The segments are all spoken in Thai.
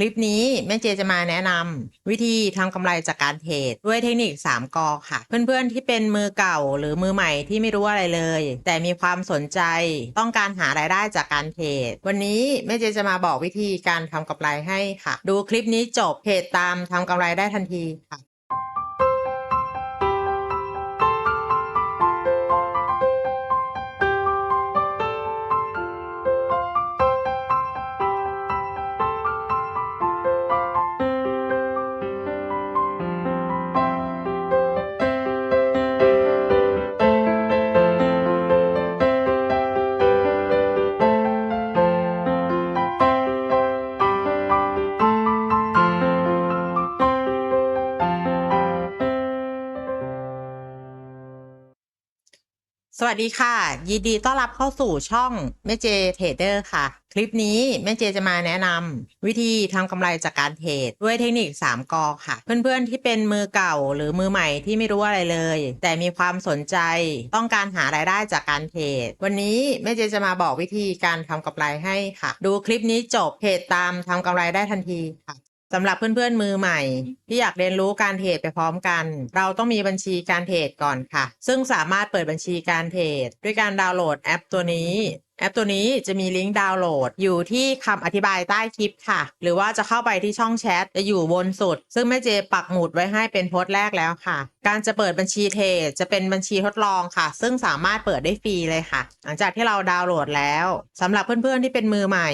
คลิปนี้แม่เจจะมาแนะนำวิธีทำกำไรจากการเทรดด้วยเทคนิค 3กอค่ะ เพื่อนๆที่เป็นมือเก่าหรือมือใหม่ที่ไม่รู้อะไรเลย แต่มีความสนใจต้องการหารายได้จากการเทรดวันนี้แม่เจจะมาบอกวิธีการทำกำไรให้ค่ะ ดูคลิปนี้จบเทรดตามทำกำไรได้ทันทีค่ะ สวัสดีค่ะ ยินดีต้อนรับเข้าสู่ช่องแม่เจเทรดเดอร์ค่ะ คลิปนี้แม่เจจะมาแนะนำวิธีทำกำไรจากการเทรดด้วยเทคนิค 3กอค่ะ เพื่อนๆที่เป็นมือเก่าหรือมือใหม่ที่ไม่รู้อะไรเลย แต่มีความสนใจต้องการหารายได้จากการเทรดวันนี้แม่เจจะมาบอกวิธีการทำกำไรให้ค่ะ ดูคลิปนี้จบเทรดตามทำกำไรได้ทันทีค่ะ สำหรับเพื่อนๆมือใหม่ ที่อยากเรียนรู้การเทรดไปพร้อมกัน เราต้องมีบัญชีการเทรดก่อนค่ะ ซึ่งสามารถเปิดบัญชีการเทรดด้วยการดาวน์โหลดแอปตัวนี้ แอปตัวนี้จะมีลิงก์ดาวน์โหลด อยู่ที่คำอธิบายใต้คลิปค่ะ หรือว่าจะเข้าไปที่ช่องแชทจะอยู่บนสุด ซึ่งแม่เจปักหมุดไว้ให้เป็นโพสต์แรกแล้วค่ะ การจะเปิดบัญชีเทรดจะเป็นบัญชีทดลองค่ะ ซึ่งสามารถเปิดได้ฟรีเลยค่ะ หลังจากที่เราดาวน์โหลดแล้วสำหรับเพื่อนๆที่เป็นมือใหม่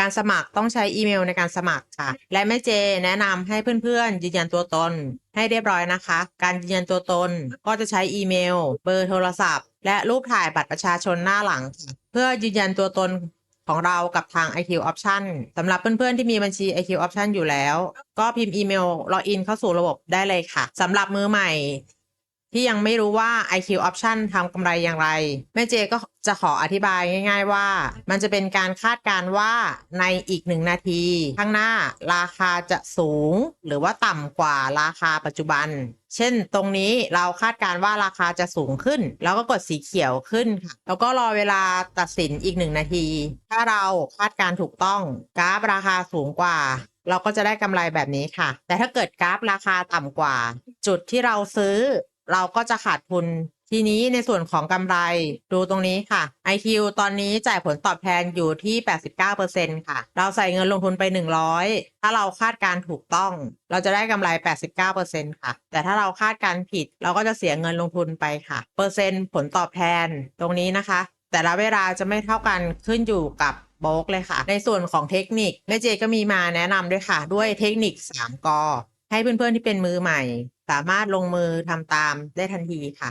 การสมัครต้องใช้อีเมลในการสมัครค่ะ และแม่เจแนะนำให้เพื่อนๆยืนยันตัวตน ให้เรียบร้อยนะคะ การยืนยันตัวตนก็จะใช้อีเมล เบอร์โทรศัพท์ และรูปถ่ายบัตรประชาชนหน้าหลังค่ะเพื่อยืนยันตัวตน ของเรากับทาง IQ Option สำหรับเพื่อนๆ ที่มีบัญชี IQ Option อยู่แล้ว ก็พิมพ์อีเมลล็อกอินเข้าสู่ระบบได้เลยค่ะสำหรับมือใหม่ ที่ยังไม่รู้ว่า IQ Option ทำกำไรอย่างไร แม่เจก็จะขออธิบายง่าย ๆ ว่า มันจะเป็นการคาดการณ์ว่าในอีกหนึ่งนาที ข้างหน้าราคาจะสูง หรือว่าต่ำกว่าราคาปัจจุบัน เช่น ตรงนี้เราคาดการณ์ว่าราคาจะสูงขึ้น แล้วก็กดสีเขียวขึ้นค่ะ แล้วก็รอเวลาตัดสินอีกหนึ่งนาที ถ้าเราคาดการณ์ถูกต้อง กราฟราคาสูงกว่าเราก็จะได้กำไรแบบนี้ค่ะ แต่ถ้าเกิดกราฟราคาต่ำกว่า จุดที่เราซื้อ เราก็จะขาดทุน ทีนี้ในส่วนของกำไรดูตรงนี้ค่ะ IQ ตอนนี้จ่ายผลตอบแทนอยู่ที่ 89%ค่ะ เราใส่เงินลงทุนไป 100 ถ้าเราคาดการถูกต้อง เราจะได้กำไร 89%ค่ะ แต่ถ้าเราคาดการผิด เราก็จะเสียเงินลงทุนไปค่ะ เปอร์เซ็นต์ผลตอบแทนตรงนี้นะคะ แต่ละเวลาจะไม่เท่ากันขึ้นอยู่กับโบล็อกเลยค่ะ ในส่วนของเทคนิคแม่เจก็มีมาแนะนำด้วยค่ะ ด้วยเทคนิค 3กอ ให้เพื่อนๆที่เป็นมือใหม่ สามารถลงมือทำตามได้ทันทีค่ะ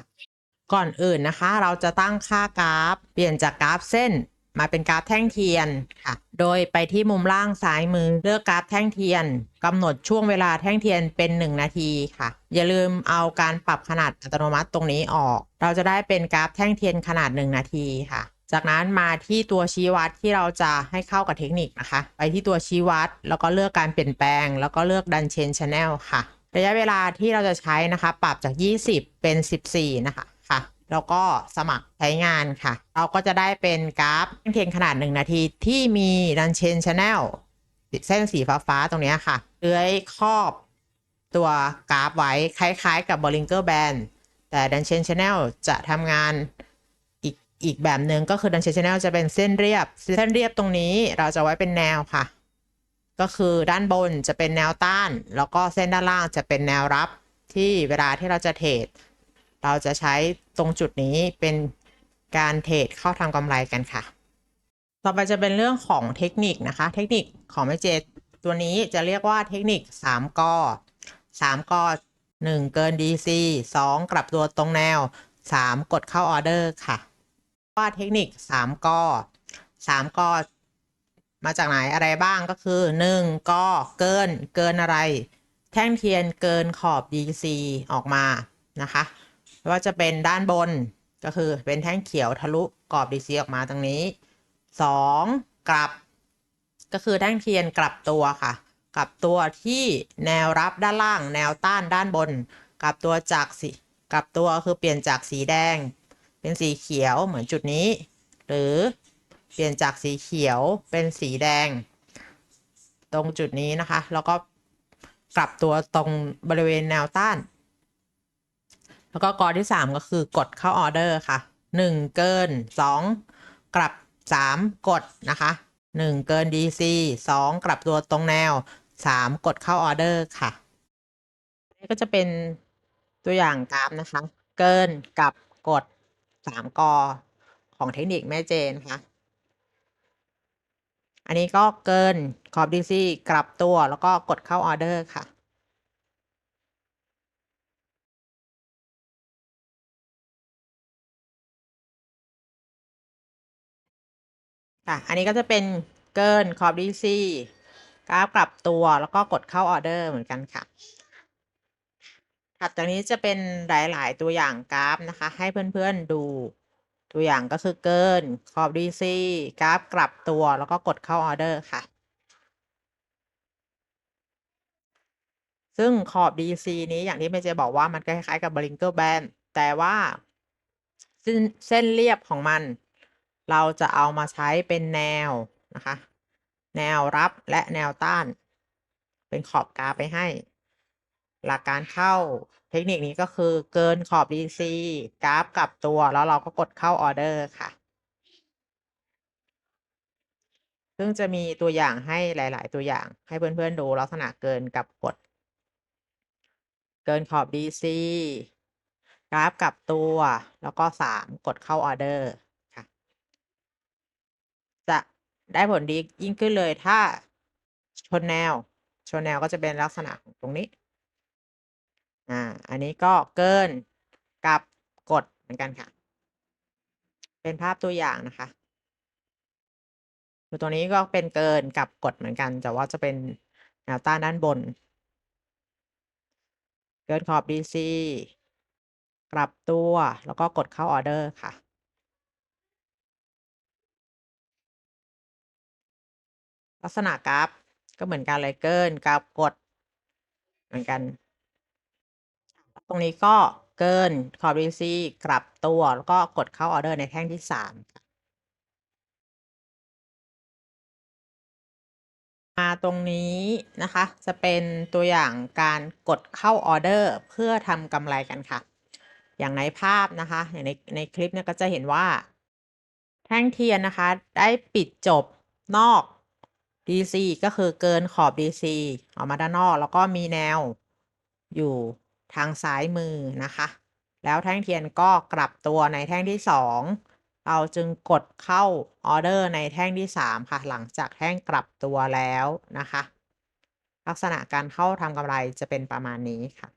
ก่อนอื่นนะคะ เราจะตั้งค่ากราฟ เปลี่ยนจากกราฟเส้น มาเป็นกราฟแท่งเทียนค่ะ โดยไปที่มุมล่างซ้ายมือเลือกกราฟแท่งเทียนกำหนดช่วงเวลาแท่งเทียนเป็น 1 นาทีค่ะ อย่าลืมเอาการปรับขนาดอัตโนมัติตรงนี้ออก เราจะได้เป็นกราฟแท่งเทียนขนาด 1 นาทีค่ะ จากนั้นมาที่ตัวชี้วัดที่เราจะให้เข้ากับเทคนิคนะคะ ไปที่ตัวชี้วัด แล้วก็เลือกการเปลี่ยนแปลง แล้วก็เลือกดันเชนชแนลค่ะ ระยะเวลาที่เราจะใช้นะคะ ปรับจาก 20 เป็น 14 นะคะค่ะ แล้วก็สมัครใช้งานค่ะ เราก็จะได้เป็นกราฟเทียนขนาด 1 นาทีที่มีดันเชนชแนลเส้นสีฟ้าๆตรงนี้ค่ะเลื้อยครอบตัวกราฟไว้คล้ายๆ กับบ o ลิงเกอร์แบนแต่ดันเชนชแนลจะทำงาน อีกแบบหนึ่งก็คือดันเชนชแนลจะเป็นเส้นเรียบ เส้นเรียบตรงนี้เราจะไว้เป็นแนวค่ะ ก็คือด้านบนจะเป็นแนวต้าน แล้วก็เส้นด้านล่างจะเป็นแนวรับที่เวลาที่เราจะเทรดเราจะใช้ตรงจุดนี้เป็นการเทรดเข้าทำกำไรกันค่ะ ต่อไปจะเป็นเรื่องของเทคนิคนะคะ เทคนิคของแม่เจตัวนี้จะเรียกว่าเทคนิค3กอ3กอ1เกิน DC 2 กลับตัวตรงแนว 3 กดเข้าออเดอร์ค่ะ ว่าเทคนิค3กอ3กอมาจากไหนอะไรบ้างก็คือ1ก็เกินเกินอะไร แท่งเทียนเกินขอบ DC ออกมานะคะว่าจะเป็นด้านบนก็คือเป็นแท่งเขียวทะลุกรอบ DC ออกมาตรงนี้ 2 กลับ ก็คือแท่งเทียนกลับตัวค่ะ กลับตัวที่แนวรับด้านล่าง แนวต้านด้านบน กลับตัวจากสีกลับตัวคือเปลี่ยนจากสีแดง เป็นสีเขียวเหมือนจุดนี้ หรือเปลี่ยนจากสีเขียวเป็นสีแดง ตรงจุดนี้นะคะ แล้วก็กลับตัวตรงบริเวณแนวต้าน แล้วก็กอที่สามก็คือกดเข้าออเดอร์ค่ะหนึ่งเกินสองกลับสามกดนะคะหนึ่งเกิน DC สองกลับตัวตรงแนวสามกดเข้าออเดอร์ค่ะนี่ก็จะเป็นตัวอย่างกราฟนะคะ เกินกับกด สามกอของเทคนิคแม่เจนค่ะ อันนี้ก็เกินขอบ DC กลับตัวแล้วก็กดเข้าออเดอร์ค่ะค่ะ อันนี้ก็จะเป็นเกินขอบ DC กราฟกลับตัวแล้วก็กดเข้าออเดอร์เหมือนกันค่ะ ถัดจากนี้จะเป็นหลาย ๆ ตัวอย่างกราฟนะคะ ให้เพื่อน ๆ ดู ตัวอย่างก็คือเกินขอบ DC กราฟกลับตัวแล้วก็กดเข้าออเดอร์ค่ะ ซึ่งขอบ DC นี้อย่างที่เมเจบอกว่ามันคล้าย ๆ กับบริงเกอร์แบนแต่ว่าเส้นเส้นเรียบของมัน เราจะเอามาใช้เป็นแนวนะคะ แนวรับและแนวต้าน เป็นขอบกราฟไปให้ หลักการเข้าเทคนิคนี้ก็คือเกินขอบ DC กราฟกลับตัวแล้วเราก็กดเข้าออเดอร์ค่ะ ซึ่งจะมีตัวอย่างให้หลาย ๆ ตัวอย่างให้เพื่อน ๆ ดูลักษณะเกินกับกด เกินขอบ DC กราฟกลับตัวแล้วก็สามกดเข้าออเดอร์ค่ะ จะได้ผลดียิ่งขึ้นเลยถ้าชนแนว ชนแนวก็จะเป็นลักษณะของตรงนี้ อ่า อันนี้ก็เกินกับกดเหมือนกันค่ะ เป็นภาพตัวอย่างนะคะดูตัวนี้ก็เป็นเกินกับกดเหมือนกัน แต่ว่าจะเป็นแนวต้านด้านบน เกินขอบ DC กลับตัวแล้วก็กดเข้าออเดอร์ค่ะ ลักษณะกราฟก็เหมือนกันเลยเกินกับกด เหมือนกัน ตรงนี้ก็เกินขอบ DC กลับตัว แล้วก็กดเข้าออเดอร์ในแท่งที่สามมาตรงนี้นะคะ จะเป็นตัวอย่างการกดเข้าออเดอร์เพื่อทำกำไรกันค่ะ อย่างในภาพนะคะ อย่างในในคลิปเนี่ยก็จะเห็นว่า แท่งเทียนนะคะ ได้ปิดจบนอก DC ก็คือเกินขอบ DC ออกมาด้านนอก แล้วก็มีแนวอยู่ ทางซ้ายมือนะคะ แล้วแท่งเทียนก็กลับตัวในแท่งที่สองเราจึงกดเข้าออเดอร์ในแท่งที่สามค่ะ หลังจากแท่งกลับตัวแล้วนะคะ ลักษณะการเข้าทำกำไรจะเป็นประมาณนี้ค่ะ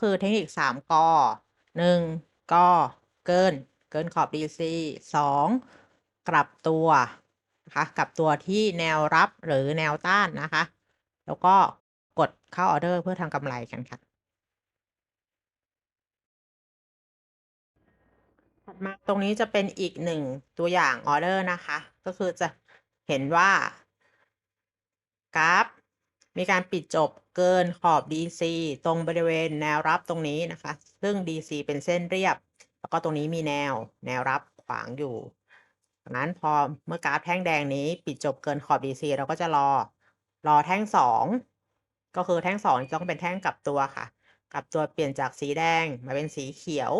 คือเทคนิคสามกอหนึ่งกอเกินเกินขอบ DC สองกลับตัวนะคะกลับตัวที่แนวรับหรือแนวต้านนะคะ แล้วก็กดเข้าออเดอร์เพื่อทำกำไรกันค่ะ ถัดมาตรงนี้จะเป็นอีกหนึ่งตัวอย่างออเดอร์นะคะ ก็คือจะเห็นว่ากราฟมีการปิดจบเกินขอบ DC ตรงบริเวณแนวรับตรงนี้นะคะ ซึ่ง DC เป็นเส้นเรียบ แล้วก็ตรงนี้มีแนวแนวรับขวางอยู่ดังนั้นพอเมื่อกราฟแท่งแดงนี้ปิดจบเกินขอบ DC เราก็จะรอ รอแท่งสองก็คือแท่งสองต้องเป็นแท่งกลับตัวค่ะ กลับตัวเปลี่ยนจากสีแดงมาเป็นสีเขียว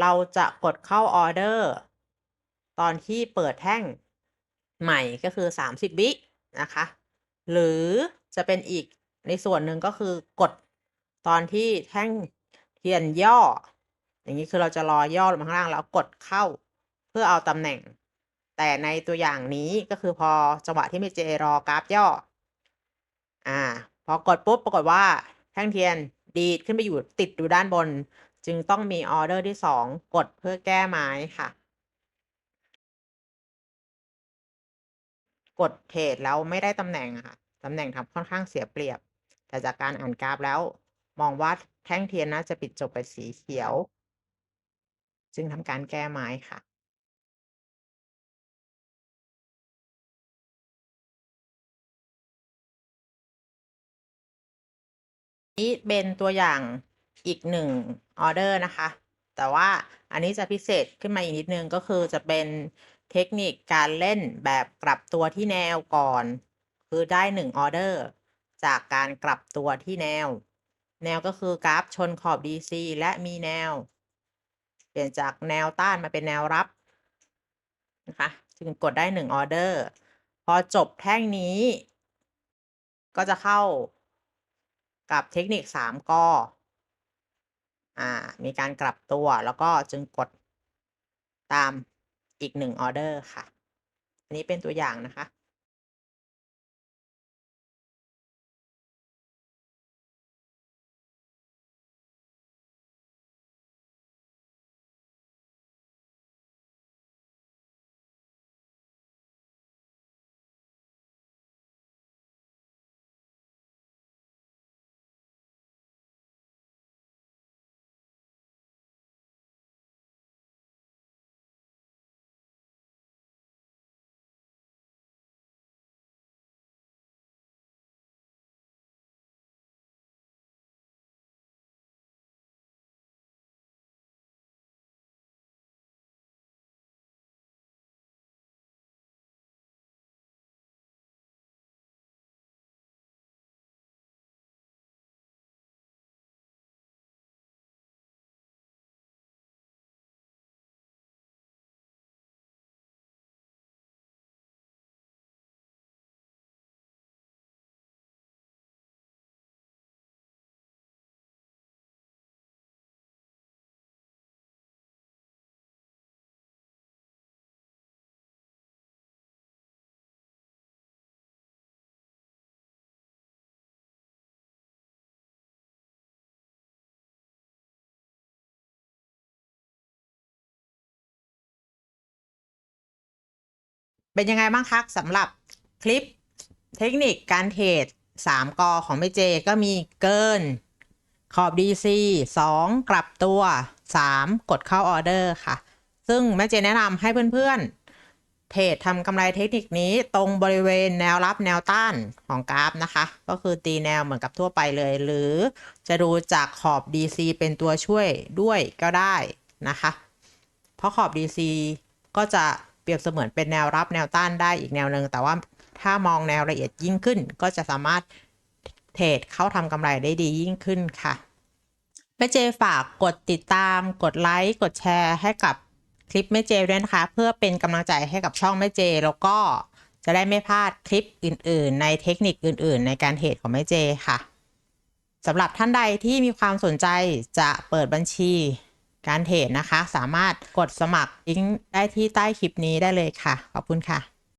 เราจะกดเข้าออเดอร์ตอนที่เปิดแท่งใหม่ก็คือ 30 วินะคะ หรือจะเป็นอีกในส่วนหนึ่งก็คือกดตอนที่แท่งเทียนย่อ อย่างนี้คือเราจะรอย่อลงมาข้างล่างแล้วกดเข้าเพื่อเอาตำแหน่ง แต่ในตัวอย่างนี้ก็คือพอจังหวะที่เมเจรอกราฟย่อ อ่า พอกดปุ๊บปรากฏว่าแท่งเทียนดีดขึ้นไปอยู่ติดอยู่ด้านบน จึงต้องมีออเดอร์ที่สองกดเพื่อแก้ไม้ค่ะ กดเทรดแล้วไม่ได้ตำแหน่งค่ะตำแหน่งทำค่อนข้างเสียเปรียบ แต่จากการอ่านกราฟแล้ว มองว่าแท่งเทียนน่าจะปิดจบไปสีเขียว จึงทำการแก้ไม้ค่ะ นี้เป็นตัวอย่างอีกหนึ่งออเดอร์นะคะ แต่ว่าอันนี้จะพิเศษขึ้นมาอีกนิดนึงก็คือจะเป็นเทคนิคการเล่นแบบกลับตัวที่แนวก่อน คือได้หนึ่งออเดอร์จากการกลับตัวที่แนว แนวก็คือกราฟชนขอบ DC และมีแนว เปลี่ยนจากแนวต้านมาเป็นแนวรับนะคะจึงกดได้หนึ่งออเดอร์พอจบแท่งนี้ ก็จะเข้า กับเทคนิคสามกออ่ามีการกลับตัวแล้วก็จึงกดตามอีกหนึ่งออเดอร์ค่ะ อันนี้เป็นตัวอย่างนะคะ เป็นยังไงบ้างคะสำหรับคลิปเทคนิคการเทรด3กอของแม่เจก็มีเกิน ขอบ DC 2 กลับตัว 3 กดเข้าออเดอร์ค่ะ ซึ่งแม่เจแนะนำให้เพื่อนๆ เทรดทำกำไรเทคนิคนี้ตรงบริเวณแนวรับแนวต้านของกราฟนะคะ ก็คือตีแนวเหมือนกับทั่วไปเลย หรือจะดูจากขอบ DC เป็นตัวช่วยด้วยก็ได้นะคะ เพราะขอบ DC ก็จะ เปรียบเสมือนเป็นแนวรับแนวต้านได้อีกแนวหนึ่งแต่ว่าถ้ามองแนวละเอียดยิ่งขึ้น ก็จะสามารถเทรดเข้าทำกำไรได้ดียิ่งขึ้นค่ะแม่เจฝากกดติดตาม กดไลค์กดแชร์ให้กับคลิปแม่เจด้วยนะคะ เพื่อเป็นกำลังใจให้กับช่องแม่เจ แล้วก็จะได้ไม่พลาดคลิปอื่น ๆ ในเทคนิคอื่น ๆ ในการเทรดของแม่เจค่ะสำหรับท่านใดที่มีความสนใจจะเปิดบัญชี การเทรดนะคะ สามารถกดสมัครลิงก์ได้ที่ใต้คลิปนี้ได้เลยค่ะ ขอบคุณค่ะ